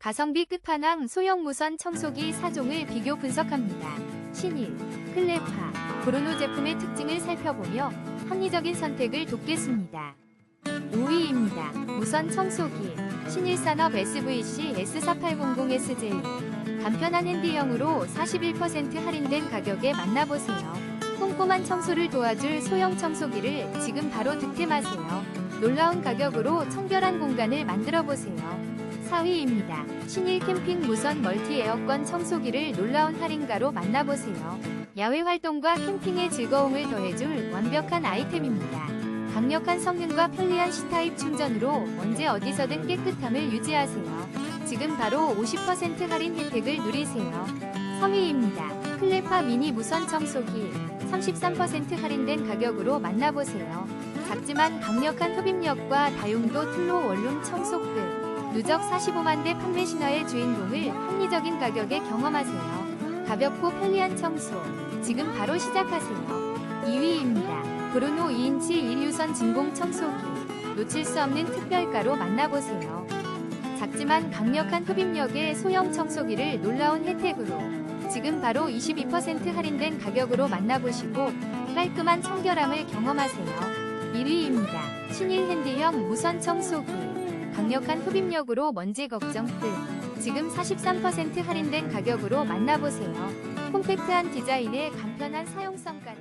가성비 끝판왕 소형 무선 청소기 4종을 비교 분석합니다. 신일, 클레파, 브루노 제품의 특징을 살펴보며 합리적인 선택을 돕겠습니다. 5위입니다. 무선 청소기 신일산업 SVC S4800SJ 간편한 핸디형으로 41% 할인된 가격에 만나보세요. 꼼꼼한 청소를 도와줄 소형 청소기를 지금 바로 득템하세요. 놀라운 가격으로 청결한 공간을 만들어보세요. 4위입니다. 신일 캠핑 무선 멀티 에어컨 청소기를 놀라운 할인가로 만나보세요. 야외 활동과 캠핑의 즐거움을 더해줄 완벽한 아이템입니다. 강력한 성능과 편리한 C타입 충전으로 언제 어디서든 깨끗함을 유지하세요. 지금 바로 50% 할인 혜택을 누리세요. 3위입니다. 클레파 미니 무선 청소기 33% 할인된 가격으로 만나보세요. 작지만 강력한 흡입력과 다용도 틀로 원룸 청소끝 누적 45만 대 판매 신화의 주인공을 합리적인 가격에 경험하세요. 가볍고 편리한 청소 지금 바로 시작하세요. 2위입니다. 브루노 2인치 1유선 진공 청소기 놓칠 수 없는 특별가로 만나보세요. 작지만 강력한 흡입력의 소형 청소기를 놀라운 혜택으로 지금 바로 22% 할인된 가격으로 만나보시고 깔끔한 청결함을 경험하세요. 1위입니다. 신일 핸디형 무선 청소기 강력한 흡입력으로 먼지 걱정 끝 지금 43% 할인된 가격으로 만나보세요. 콤팩트한 디자인에 간편한 사용성까지